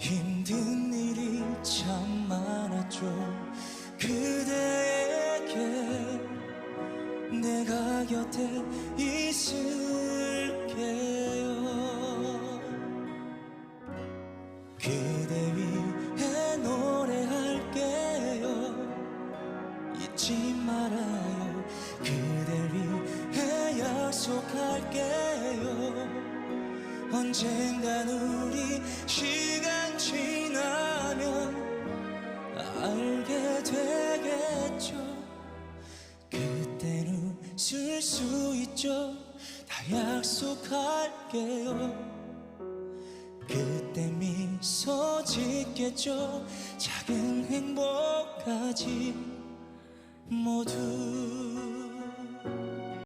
힘든 일이 참 많았죠. 그대에게 내가 곁에 있을게요. 그대 위해 노래할게요. 잊지 말아요. 그대 위해 약속할게요. 언젠간 우리 되겠죠. 그때는 웃을 수 있죠. 다 약속할게요. 그때 미소 짓겠죠. 작은 행복까지 모두